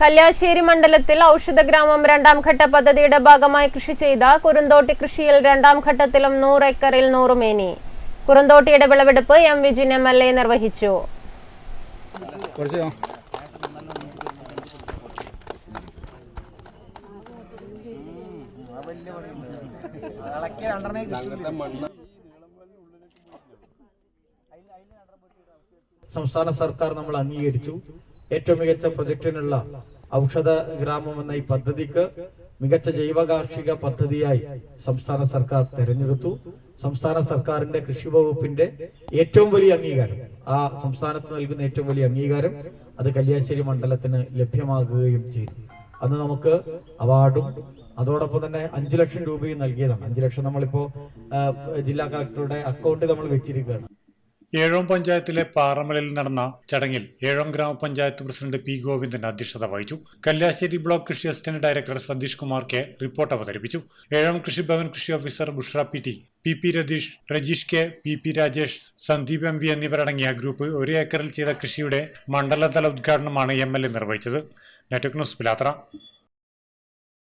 കല്യാശ്ശേരി മണ്ഡലത്തിൽ ഔഷധഗ്രാമം രണ്ടാം ഘട്ട പദ്ധതിയുടെ ഭാഗമായി കൃഷി ചെയ്ത കുറുന്തോട്ടി കൃഷിയിൽ രണ്ടാം ഘട്ടത്തിലും നൂറ് ഏക്കറിൽ നൂറുമേനി കുറുന്തോട്ടിയുടെ വിളവെടുപ്പ് M Vijin M L A നിർവഹിച്ചു. സംസ്ഥാന സർക്കാർ നമ്മൾ അംഗീകരിച്ചു. ഏറ്റവും മികച്ച പ്രൊജക്ടിനുള്ള ഔഷധ ഗ്രാമം എന്ന ഈ പദ്ധതിക്ക് മികച്ച ജൈവ കാർഷിക പദ്ധതിയായി സംസ്ഥാന സർക്കാർ തെരഞ്ഞെടുത്തു. സംസ്ഥാന സർക്കാരിന്റെ കൃഷി വകുപ്പിന്റെ ഏറ്റവും വലിയ അംഗീകാരം. ആ സംസ്ഥാനത്ത് നൽകുന്ന ഏറ്റവും വലിയ അംഗീകാരം അത് കല്യാശ്ശേരി മണ്ഡലത്തിന് ലഭ്യമാകുകയും ചെയ്തു. അന്ന് നമുക്ക് അവാർഡും അതോടൊപ്പം തന്നെ അഞ്ചു ലക്ഷം രൂപയും നൽകിയതാണ്. അഞ്ചു ലക്ഷം നമ്മളിപ്പോ ജില്ലാ കളക്ടറുടെ അക്കൗണ്ടിൽ നമ്മൾ വെച്ചിരിക്കുകയാണ്. ഏഴോം പഞ്ചായത്തിലെ പാറമലയിൽ നടന്ന ചടങ്ങിൽ ഏഴോം ഗ്രാമപഞ്ചായത്ത് പ്രസിഡന്റ് പി ഗോവിന്ദൻ അധ്യക്ഷത വഹിച്ചു. കല്യാശ്ശേരി ബ്ലോക്ക് കൃഷി assistant director Satheesh Kumar K report അവതരിപ്പിച്ചു. ഏഴോം കൃഷിഭവൻ കൃഷി officer Bushra P T P P Ratheesh Rajeesh K P P Rajesh Sandeep M V എന്നിവരടങ്ങിയ ഗ്രൂപ്പ് ഒരു ഏക്കറിൽ ചെയ്ത കൃഷിയുടെ മണ്ഡലതല ഉദ്ഘാടനമാണ് എം എൽ എ നിർവഹിച്ചത്. Network news Pilathara.